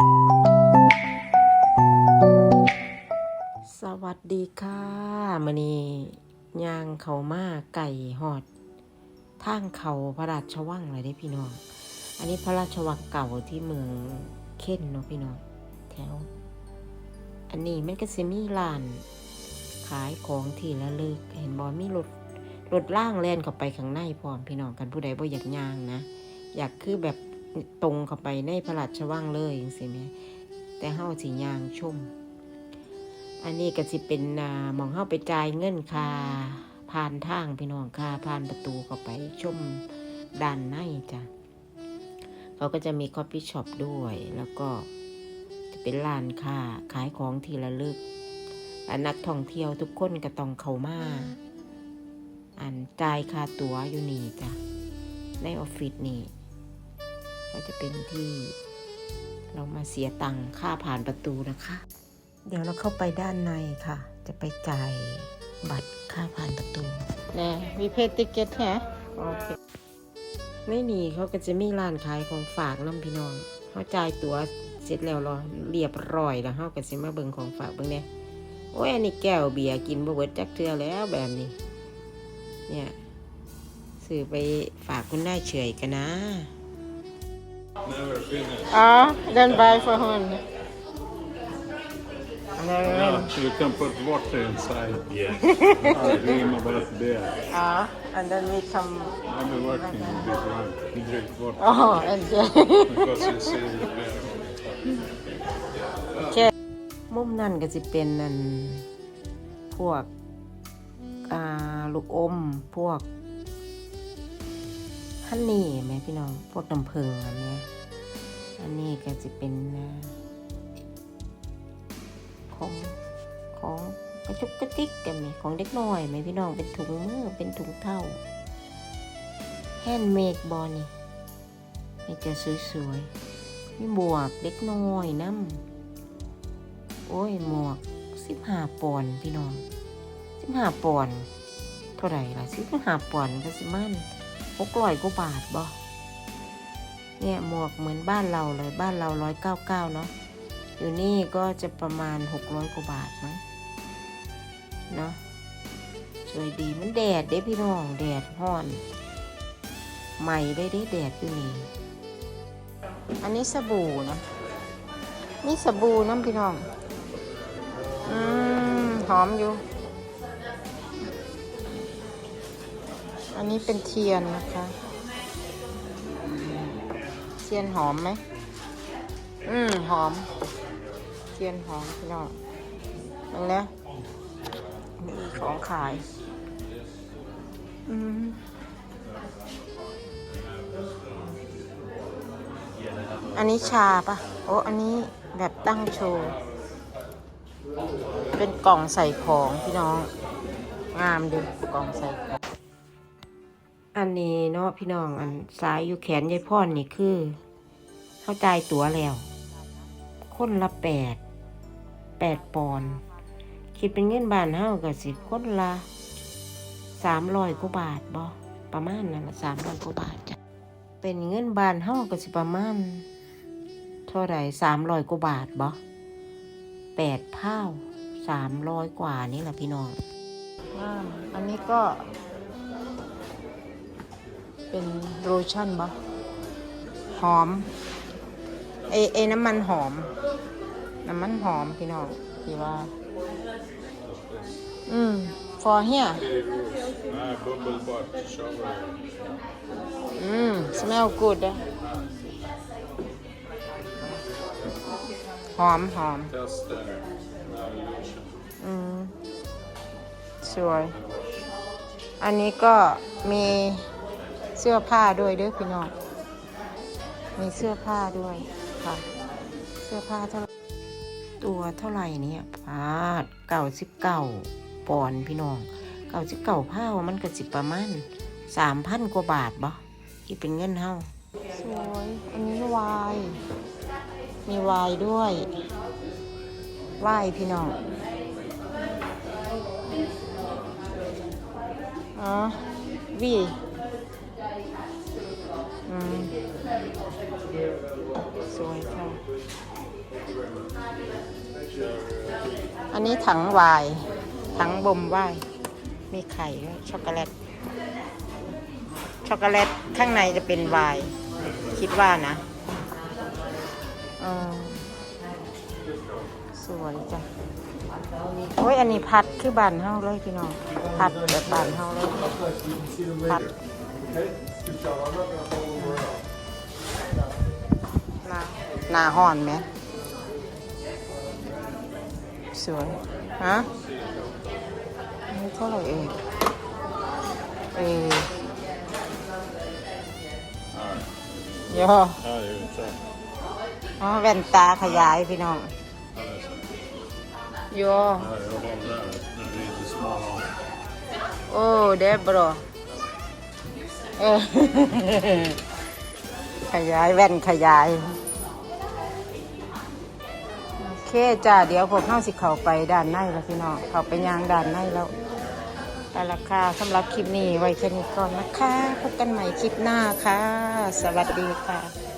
สวัสดีค่ะมือนี้ย่างเขามาไก่หอดทางเขาพระราชวังเลยเด้พี่น้อง อันนี้พระราชวังเก่าที่เมืองเค้นเนาะพี่น้อง แถว อันนี้มันก็สิมีร้าน ขายของที่ละลึก เห็นบอมีรถรถล่างแล่นเข้าไปข้างในพร้อมพี่น้องกันผู้ใดบ่อยากย่างนะ อยากคือแบบ ตรงเข้าไปในพระราชวังเลยจังซี่แหมแต่เฮาสิย่างชม อันนี้ก็สิเป็นอ่าหมองเข้าไปจ่ายเงินค่าผ่านทางพี่น้องค่าผ่านประตูเข้าไปชมด้านในจ้ะเขาก็จะมีคอฟฟี่ช็อปด้วย แล้วก็จะเป็นร้านค้าขายของที่ระลึกนักท่องเที่ยวทุกคนก็ต้องเข้ามาอันจ่ายค่าตั๋วอยู่นี่จ้ะในออฟฟิศนี่ ก็จะเป็นที่เรามาเสียตังค่าผ่านประตูนะคะ เดี๋ยวเราเข้าไปด้านในค่ะ จะไปจ่ายบัตรค่าผ่านประตูแน่มีเพจติเก็ตแฮะโอเคไม่มีเขาก็จะมีร้านขายของฝากน้ำพี่น้องเขาจ่ายตั๋วเสร็จแล้วรอเรียบร้อยแล้วเขาก็จะมาเบิ่งของฝากเบิ่งเนี่ยโอ้ยอันนี้แก้วเบียร์กินบ่เบิดจักเทื่อแล้วแบบนี้ เนี่ยซื้อไปฝากคุณได้เฉยกันนะ Never finished. อ๋อ then buy for him Yeah, you can put water inside. Yeah. I dream about beer. Ah, and then we come. I've been working with this one. You drink water Oh, and because you see the beer. โอเคมุมนั่นก็จะเป็นนั่นพวกอ่าลูกอมพวก ฮันนี่ไหมพี่น้อง พวกน้ำผึ้งอันนี้อันนี้ก็จะเป็นของของกระจุกกระติกกันไหมของเด็กน้อยไหมพี่น้องเป็นถุงมือเป็นถุงเท่าแฮนด์เมดบอนี่นี่จะสวยๆมีหมวกเด็กน้อยน้ำโอ้ยหมวกสิบห้าปอนพี่น้องสิบห้าปอนเท่าไหร่ล่ะสิบห้าปอนก็สิมัน หกร้อยกว่าบาทบ่เนี่ยหมวกเหมือนบ้านเราเลยบ้านเราร้อยเก้าเก้าเนาะอยู่นี่ก็จะประมาณหกร้อยกว่าบาทมั้งเนาะสวยดีมันแดดเด้พี่น้องแดดห้อนใหม่ได้ได้แดดอยู่นี่อันนี้สบู่นะนี่สบู่น้ำพี่น้อง อืม หอมอยู่ อันนี้เป็นเทียนนะคะ เทียนหอมไหม อืมหอม เทียนหอมพี่น้องมึงนะมีของขาย อืมอันนี้ชาปะโอ้ อันนี้แบบตั้งโชว์ เป็นกล่องใส่ของพี่น้อง งามดีกล่องใส่ของ อันนี้เนาะพี่น้องอันสายอยู่แขนยายพ่อนนี่คือ เข้าใจตั๋วแล้ว คนละแปดแปดปอนคิดเป็นเงินบาทเท่ากับสิคนละสามร้อยกว่าบาทบ่ประมาณนั่นละสามร้อยกว่าบาทจ้ะเป็นเงินบานเฮาก็สิประมาณเท่าไหร่สามร้อยกว่าบาทบ่แปดเท่าสามร้อยกว่านี่แหละพี่น้องอันนี้ก็ เป็นโลชั่นบ่หอมเอเอน้ำมันหอม น้ำมันหอมพี่น้องที่ว่า อืม for here อืม smell good หอมหอมอืม สวย อันนี้ก็มี เสื้อผ้าด้วยเด้อพี่น้อง มีเสื้อผ้าด้วยค่ะ เสื้อผ้าเท่าไหร่ตัวเท่าไหร่เนี่ยพาดเก่าสิบเก่าปอนด์พี่น้องเก่าสิบเก่าผ้ามันก็สิประมาณสามพันกว่าบาทบ่คิดเป็นเงินเท่าสวยอันนี้วายมีวายด้วยวายพี่น้องอ๋อวีอืม สวยค่ะ อันนี้ถังวาย ถังบ่มวาย มีไข่ด้วยช็อกโกแลต ช็อกโกแลตข้างในจะเป็นวน์คิดว่านะเออสวยจ้ะ โอ้ย อันนี้พัดคือบานเฮาเลยพี่น้อง พัดแบบบานเฮาเลย พัด หน้าห่อนไหมสวยฮะอันนี่เท่าไหร่เองเออ Alright. ย่อ Ah, you try. อ๋อแว่นตาขยายพี่น้อง Ah, that's it. ย่อ Ah, jag har där. Nu är det small one. โอ้เดบรอเออขยายแว่นขยายโอ เคจ้าเดี๋ยวพวกเข้าสิเข้าไปด้านในแล้วพี่น้องเข้าไปย่างด้านในแล้วแต่ราคาสำหรับคลิปนี้ไว้แค่นี้ก่อนนะคะพบกันใหม่คลิปหน้าค่ะ สวัสดีค่ะ